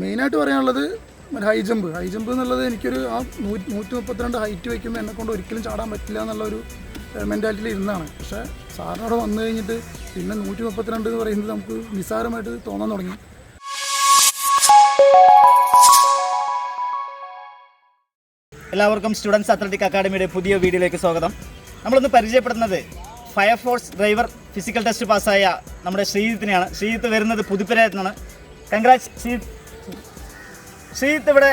മെയിനായിട്ട് പറയാനുള്ളത് high jump high jump എന്നുള്ളത് എനിക്കൊരു ആ നൂറ്റി നൂറ്റി മുപ്പത്തിരണ്ട് ഹൈറ്റ് വയ്ക്കുമ്പോൾ എന്നെ കൊണ്ട് ഒരിക്കലും ചാടാൻ പറ്റില്ല എന്നുള്ളൊരു മെന്റാലിറ്റിയിൽ ഇരുന്നാണ്. പക്ഷേ സാറിനോട് വന്നു കഴിഞ്ഞിട്ട് പിന്നെ നൂറ്റി മുപ്പത്തിരണ്ട് എന്ന് പറയുന്നത് നമുക്ക് നിസ്സാരമായിട്ട് തോന്നാൻ തുടങ്ങി. എല്ലാവർക്കും സ്റ്റുഡൻസ് അത്ലറ്റിക് അക്കാഡമിയുടെ പുതിയ വീഡിയോയിലേക്ക് സ്വാഗതം. നമ്മളിന്ന് പരിചയപ്പെടുന്നത് ഫയർഫോഴ്സ് ഡ്രൈവർ ഫിസിക്കൽ ടെസ്റ്റ് പാസ്സായ നമ്മുടെ ശ്രീജിത്തിനെയാണ്. ശ്രീജിത്ത് വരുന്നത് പുതുപ്പിനായിരുന്നാണ് കൺഗ്രാറ്റ് ശ്രീജിത്ത് ശ്രീജിത്ത് ഇവിടെ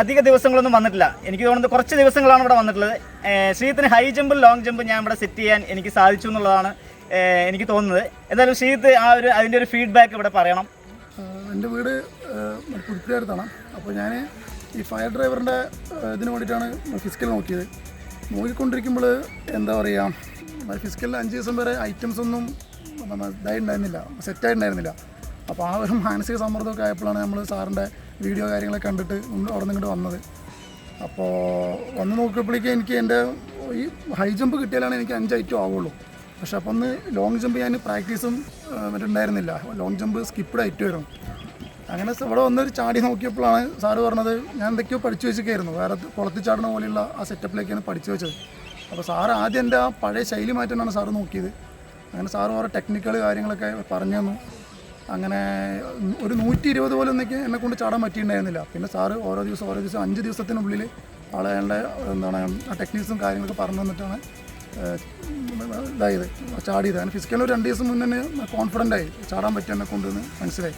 അധിക ദിവസങ്ങളൊന്നും വന്നിട്ടില്ല. എനിക്ക് തോന്നുന്നത് കുറച്ച് ദിവസങ്ങളാണ് ഇവിടെ വന്നിട്ടുള്ളത്. ശ്രീജിത്തിന് ഹൈ ജമ്പും ലോങ് ജമ്പും ഞാൻ ഇവിടെ സെറ്റ് ചെയ്യാൻ എനിക്ക് സാധിച്ചു എന്നുള്ളതാണ് എനിക്ക് തോന്നുന്നത്. എന്തായാലും ശ്രീജിത്ത് ആ ഒരു അതിന്റെ ഒരു ഫീഡ്ബാക്ക് ഇവിടെ പറയണം. എന്റെ വീട് പുതുപ്പിലടുത്താണ് അപ്പോൾ ഞാൻ ഈ ഫയർ ഡ്രൈവറിന്റെ ഇതിന് വേണ്ടിയിട്ടാണ് ഫിസിക്കൽ നോക്കിയത്. നോക്കിക്കൊണ്ടിരിക്കുമ്പോൾ എന്താ പറയുക ഫിസിക്കലിൽ അഞ്ച് ദിവസം വരെ ഐറ്റംസ് ഒന്നും ഇതായിട്ടുണ്ടായിരുന്നില്ല സെറ്റായിട്ടുണ്ടായിരുന്നില്ല അപ്പോൾ ആ ഒരു മാനസിക സമ്മർദ്ദമൊക്കെ ആയപ്പോഴാണ് നമ്മൾ സാറിന്റെ വീഡിയോ കാര്യങ്ങളൊക്കെ കണ്ടിട്ട് അവിടെ നിന്ന് ഇങ്ങോട്ട് വന്നത്. അപ്പോൾ വന്ന് നോക്കിയപ്പോഴേക്കും എനിക്ക് എന്റെ ഈ ഹൈ ജമ്പ് കിട്ടിയാലാണ് എനിക്ക് അഞ്ച് ഐറ്റം ആവുള്ളൂ. പക്ഷെ അപ്പം ഒന്ന് ലോങ് ജമ്പ് ഞാൻ പ്രാക്ടീസും മറ്റുണ്ടായിരുന്നില്ല. ലോങ് ജമ്പ് സ്കിപ്പ്ഡ് ഐറ്റം വരും അങ്ങനെ ഇവിടെ വന്നൊരു ചാടി നോക്കിയപ്പോഴാണ് സാറ് പറഞ്ഞത് ഞാൻ എന്തൊക്കെയോ പഠിച്ചു വെച്ചൊക്കെയായിരുന്നു വേറെ കുളത്തിൽ ചാടുന്ന പോലെയുള്ള ആ സെറ്റപ്പിലേക്കാണ് പഠിച്ചു വെച്ചത്. അപ്പോൾ സാറ് ആദ്യം എന്റെ ആ പഴയ ശൈലി മാറ്റാനാണ് സാറ് നോക്കിയത്. അങ്ങനെ സാറ് ഓരോ ടെക്നിക്കൽ കാര്യങ്ങളൊക്കെ പറഞ്ഞു തന്നു. അങ്ങനെ ഒരു നൂറ്റി ഇരുപത് പോലെ ഒന്നൊക്കെ എന്നെ കൊണ്ട് ചാടാൻ പറ്റിയിട്ടുണ്ടായിരുന്നില്ല. പിന്നെ സാറ് ഓരോ ദിവസം ഓരോ ദിവസം അഞ്ച് ദിവസത്തിനുള്ളിൽ ആളുകളുടെ എന്താണ് ആ ടെക്നിക്സും കാര്യങ്ങളൊക്കെ പറഞ്ഞു തന്നിട്ടാണ് ഇതായത് ചാടിയത്. അങ്ങനെ ഫിസിക്കലി ഒരു രണ്ട് ദിവസം മുന്നേ കോൺഫിഡന്റ് ആയി. ചാടാൻ പറ്റും എന്നെ കൊണ്ടെന്ന് മനസ്സിലായി.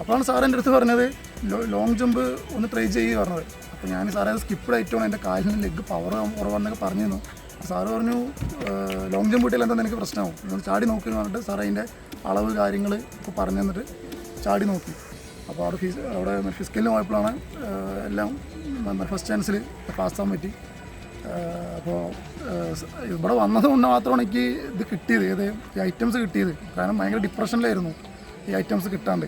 അപ്പോഴാണ് സാർ എന്റെ അടുത്ത് പറഞ്ഞത് ലോങ് ജമ്പ് ഒന്ന് ട്രൈ ചെയ്യുക പറഞ്ഞത്. അപ്പോൾ ഞാൻ സാറേ അത് സ്കിപ്പ്ഡ് ആയിട്ടാണ് എന്റെ കാലിന് ലെഗ് പവർ കുറവാണെന്നൊക്കെ പറഞ്ഞിരുന്നു. സാറ് പറഞ്ഞു ലോങ് ജമ്പ് കിട്ടിയാൽ എന്താ എനിക്ക് പ്രശ്നമാവും? നിങ്ങൾ ചാടി നോക്കി എന്ന് പറഞ്ഞിട്ട് സാർ അതിന്റെ അളവ് കാര്യങ്ങൾ ഇപ്പോൾ പറഞ്ഞു തന്നിട്ട് ചാടി നോക്കി. അപ്പോൾ അവിടെ ഫിസ് അവിടെ ഫിസിക്കലിന് പോയപ്പോഴാണ് എല്ലാം ഫസ്റ്റ് ചാൻസിൽ പാസ്സാൻ പറ്റി. അപ്പോൾ ഇവിടെ വന്നത് കൊണ്ട് മാത്രമാണ് എനിക്ക് ഇത് കിട്ടിയത് ഏത് ഈ ഐറ്റംസ് കിട്ടിയത്. കാരണം ഭയങ്കര ഡിപ്രഷനിലായിരുന്നു ഈ ഐറ്റംസ് കിട്ടാണ്ട്.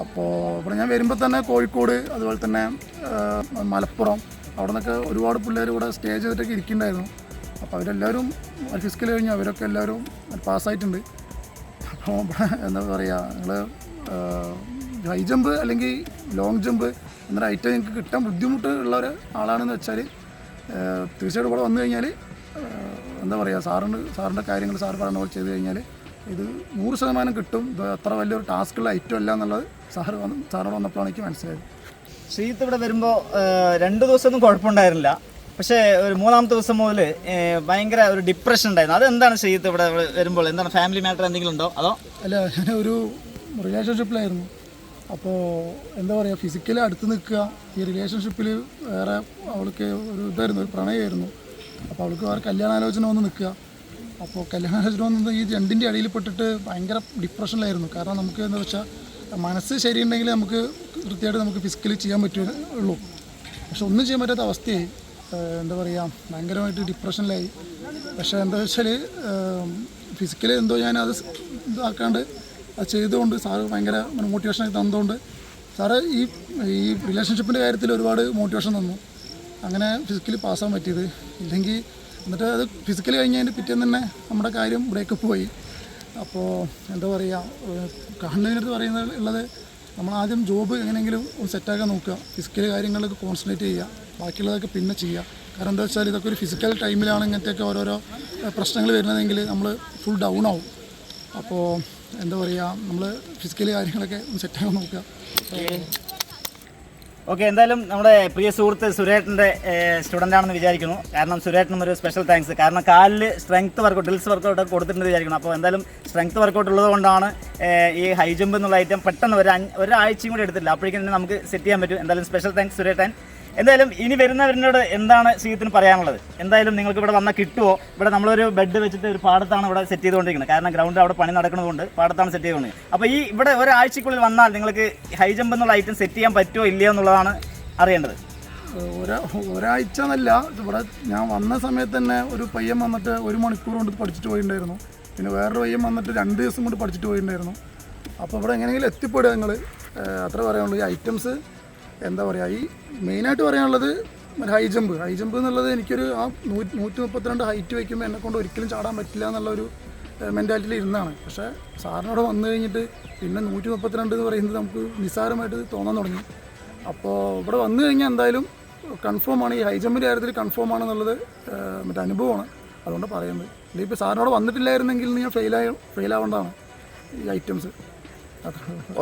അപ്പോൾ ഇവിടെ ഞാൻ വരുമ്പോൾ തന്നെ കോഴിക്കോട് അതുപോലെ തന്നെ മലപ്പുറം അവിടെ നിന്നൊക്കെ ഒരുപാട് പിള്ളേർ ഇവിടെ സ്റ്റേ ചെയ്തിട്ടൊക്കെ ഇരിക്കുന്നുണ്ടായിരുന്നു. അപ്പോൾ അവരെല്ലാവരും ഫിസിക്കൽ കഴിഞ്ഞു അവരൊക്കെ എല്ലാവരും പാസ്സായിട്ടുണ്ട്. അപ്പോൾ എന്താ പറയുക നിങ്ങൾ ഹൈ ജമ്പ് അല്ലെങ്കിൽ ലോങ് ജമ്പ് എന്നൊരു ഐറ്റം നിങ്ങൾക്ക് കിട്ടാൻ ബുദ്ധിമുട്ട് ഉള്ള ഒരു ആളാണെന്ന് വെച്ചാൽ തീർച്ചയായിട്ടും ഇവിടെ വന്നു കഴിഞ്ഞാൽ എന്താ പറയുക സാറിന് സാറിന്റെ കാര്യങ്ങൾ സാർ പറയുന്ന പോലെ ചെയ്ത് കഴിഞ്ഞാൽ ഇത് നൂറ് ശതമാനം കിട്ടും. ഇത് അത്ര വലിയൊരു ടാസ്ക്കുള്ള ഐറ്റം അല്ല എന്നുള്ളത് സാറ് വന്ന് സാറിനോട് വന്നപ്പോഴാണ് എനിക്ക് മനസ്സിലായത്. ശ്രീത്ത് ഇവിടെ വരുമ്പോൾ രണ്ട് ദിവസമൊന്നും കുഴപ്പമുണ്ടായിരുന്നില്ല. പക്ഷേ ഒരു മൂന്നാമത്തെ ദിവസം മുതൽ ഭയങ്കര ഒരു ഡിപ്രഷൻ ഉണ്ടായിരുന്നു. അതെന്താണ് ശ്രീത്ത് ഇവിടെ വരുമ്പോൾ? എന്താണ് ഫാമിലി മാറ്റർ എന്തെങ്കിലും ഉണ്ടോ? അതോ? അല്ല ഞാൻ ഒരു റിലേഷൻഷിപ്പിലായിരുന്നു അപ്പോൾ എന്താ പറയുക ഫിസിക്കലി അടുത്ത് നിൽക്കുക. ഈ റിലേഷൻഷിപ്പിൽ വേറെ അവൾക്ക് ഒരു ഇതായിരുന്നു ഒരു പ്രണയമായിരുന്നു. അപ്പോൾ അവൾക്ക് വേറെ കല്യാണാലോചന വന്ന് നിൽക്കുക. അപ്പോൾ കല്യാണാലോചന വന്നത് ഈ രണ്ടിന്റെ അടിയിൽ പെട്ടിട്ട് ഭയങ്കര ഡിപ്രഷനിലായിരുന്നു കാരണം നമുക്ക് എന്താ വെച്ചാൽ മനസ്സ് ശരിയുണ്ടെങ്കിൽ നമുക്ക് കൃത്യമായിട്ട് നമുക്ക് ഫിസിക്കലി ചെയ്യാൻ പറ്റുള്ളൂ പക്ഷെ ഒന്നും ചെയ്യാൻ പറ്റാത്ത അവസ്ഥയായി. എന്താ പറയുക ഭയങ്കരമായിട്ട് ഡിപ്രഷനിലായി പക്ഷേ എന്താ വെച്ചാൽ ഫിസിക്കലി എന്തോ ഞാൻ അത് ഇതാക്കാണ്ട് അത് ചെയ്തുകൊണ്ട് സാറ് ഭയങ്കര മോട്ടിവേഷനൊക്കെ തന്നതുകൊണ്ട് സാറ് ഈ ഈ റിലേഷൻഷിപ്പിന്റെ കാര്യത്തിൽ ഒരുപാട് മോട്ടിവേഷൻ തന്നു. അങ്ങനെ ഫിസിക്കലി പാസ്സാൻ പറ്റിയത്. ഇല്ലെങ്കിൽ എന്നിട്ട് അത് ഫിസിക്കലി കഴിഞ്ഞതിന്റെ പിറ്റേന്ന് തന്നെ നമ്മുടെ കാര്യം ബ്രേക്കപ്പ് പോയി. അപ്പോൾ എന്താ പറയുക കണ്ണിനടുത്ത് പറയുന്നത് ഉള്ളത് നമ്മൾ ആദ്യം ജോബ് എങ്ങനെയെങ്കിലും സെറ്റാക്കാൻ നോക്കുക. ഫിസിക്കൽ കാര്യങ്ങളിലൊക്കെ കോൺസെൻട്രേറ്റ് ചെയ്യുക. ബാക്കിയുള്ളതൊക്കെ പിന്നെ ചെയ്യുക. കാരണം എന്താ വെച്ചാൽ ഇതൊക്കെ ഒരു ഫിസിക്കൽ ടൈമിലാണ് ഇങ്ങനത്തെയൊക്കെ ഓരോരോ പ്രശ്നങ്ങൾ വരുന്നതെങ്കിൽ നമ്മൾ ഫുൾ ഡൗൺ ആവും. അപ്പോൾ എന്താ പറയുക നമ്മൾ ഫിസിക്കൽ കാര്യങ്ങളൊക്കെ സെറ്റാക്കാൻ നോക്കുക. ഓക്കെ എന്തായാലും നമ്മുടെ പ്രിയ സുഹൃത്ത് സുരേട്ടന്റെ സ്റ്റുഡന്റ് ആണെന്ന് വിചാരിക്കുന്നു. കാരണം സുരേട്ടനും ഒരു സ്പെഷ്യൽ താങ്ക്സ് കാരണം കാലിൽ സ്ട്രെങ്ത് വർക്കൗട്ട് ഡിൽസ് വർക്കൗട്ട് കൊടുത്തിട്ടുണ്ട് വിചാരിക്കുന്നു. അപ്പോൾ എന്തായാലും സ്ട്രെങ്ത് വർക്കൗട്ട് ഉള്ളത് കൊണ്ടാണ് ഈ ഹൈ ജമ്പ് എന്നുള്ള ഐറ്റം പെട്ടെന്ന് ഒരു ഒരാഴ്ചയും കൂടി എടുത്തില്ല അപ്പോഴേക്കും തന്നെ നമുക്ക് സെറ്റ് ചെയ്യാൻ പറ്റും. എന്തായാലും സ്പെഷ്യൽ താങ്ക്സ് സുരേട്ടൻ. എന്തായാലും ഇനി വരുന്നവരിനോട് എന്താണ് ശ്രീത്തിന് പറയാനുള്ളത്? എന്തായാലും നിങ്ങൾക്ക് ഇവിടെ വന്നാൽ കിട്ടുമോ ഇവിടെ നമ്മളൊരു ബെഡ് വെച്ചിട്ട് ഒരു പാടത്താണ് ഇവിടെ സെറ്റ് ചെയ്തുകൊണ്ടിരിക്കുന്നത്. കാരണം ഗ്രൗണ്ട് അവിടെ പണി നടക്കുന്നതുകൊണ്ട് പാടത്താണ് സെറ്റ് ചെയ്തുകൊണ്ടിരിക്കുന്നത്. അപ്പോൾ ഈ ഇവിടെ ഒരാഴ്ചക്കുള്ളിൽ വന്നാൽ നിങ്ങൾക്ക് ഹൈ ജമ്പ് എന്നുള്ള ഐറ്റം സെറ്റ് ചെയ്യാൻ പറ്റുമോ ഇല്ലയോ എന്നുള്ളതാണ് അറിയേണ്ടത്. ഒരാ ഒരാഴ്ച എന്നല്ല. ഇവിടെ ഞാൻ വന്ന സമയത്ത് തന്നെ ഒരു പയ്യൻ വന്നിട്ട് ഒരു മണിക്കൂർ കൊണ്ട് പഠിച്ചിട്ട് പോയിട്ടുണ്ടായിരുന്നു. പിന്നെ വേറൊരു പയ്യൻ വന്നിട്ട് രണ്ട് ദിവസം കൊണ്ട് പഠിച്ചിട്ട് പോയിട്ടുണ്ടായിരുന്നു. അപ്പോൾ ഇവിടെ എങ്ങനെയെങ്കിലും എത്തിപ്പെടുക നിങ്ങൾ അത്ര പറയാനുള്ളൂ. ഈ ഐറ്റംസ് എന്താ പറയുക ഈ മെയിനായിട്ട് പറയാനുള്ളത് ഹൈ ജമ്പ് ഹൈ ജമ്പ് എന്നുള്ളത് എനിക്കൊരു ആ നൂറ്റി നൂറ്റി മുപ്പത്തിരണ്ട് ഹൈറ്റ് വയ്ക്കുമ്പോൾ എന്നെ കൊണ്ട് ഒരിക്കലും ചാടാൻ പറ്റില്ല എന്നുള്ളൊരു മെന്റാലിറ്റിയിൽ ഇരുന്നാണ്. പക്ഷേ സാറിനോട് വന്നു കഴിഞ്ഞിട്ട് പിന്നെ നൂറ്റി മുപ്പത്തിരണ്ട് എന്ന് പറയുന്നത് നമുക്ക് നിസ്സാരമായിട്ട് തോന്നാൻ തുടങ്ങി. അപ്പോൾ ഇവിടെ വന്നു കഴിഞ്ഞാൽ എന്തായാലും കൺഫേം ആണ്. ഈ ഹൈ ജമ്പിന്റെ കാര്യത്തിൽ കൺഫേം ആണെന്നുള്ളത് മറ്റേ അനുഭവമാണ്. അതുകൊണ്ട് പറയുന്നത്. ഇപ്പോൾ സാറിനോട് വന്നിട്ടില്ലായിരുന്നെങ്കിൽ നിങ്ങൾ ഫെയിലായ ഫെയിലാവേണ്ടതാണ് ഈ ഐറ്റംസ്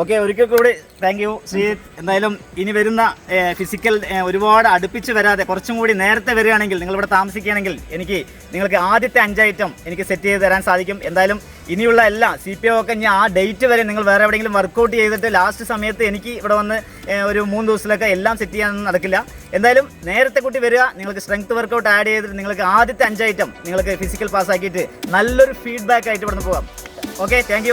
ഓക്കെ ഒരിക്കൽ കൂടി താങ്ക് യു ശ്രീജിത്ത് എന്തായാലും ഇനി വരുന്ന ഫിസിക്കൽ ഒരുപാട് അടുപ്പിച്ച് വരാതെ കുറച്ചും കൂടി നേരത്തെ വരികയാണെങ്കിൽ നിങ്ങൾ ഇവിടെ താമസിക്കുകയാണെങ്കിൽ എനിക്ക് നിങ്ങൾക്ക് ആദ്യത്തെ അഞ്ച് ഐറ്റം എനിക്ക് സെറ്റ് ചെയ്ത് തരാൻ സാധിക്കും. എന്തായാലും ഇനിയുള്ള എല്ലാ സി പി ഒക്കെ ഞാൻ ആ ഡേറ്റ് വരെ നിങ്ങൾ വേറെ എവിടെയെങ്കിലും വർക്കൗട്ട് ചെയ്തിട്ട് ലാസ്റ്റ് സമയത്ത് എനിക്ക് ഇവിടെ വന്ന് ഒരു മൂന്ന് ദിവസത്തിലൊക്കെ എല്ലാം സെറ്റ് ചെയ്യാനൊന്നും നടക്കില്ല. എന്തായാലും നേരത്തെ കൂട്ടി വരിക നിങ്ങൾക്ക് സ്ട്രെങ്ത് വർക്കൗട്ട് ആഡ് ചെയ്തിട്ട് നിങ്ങൾക്ക് ആദ്യത്തെ അഞ്ച് ഐറ്റം നിങ്ങൾക്ക് ഫിസിക്കൽ പാസ്സാക്കിയിട്ട് നല്ലൊരു ഫീഡ്ബാക്ക് ആയിട്ട് ഇവിടെ നിന്ന് പോകാം ഓക്കെ താങ്ക്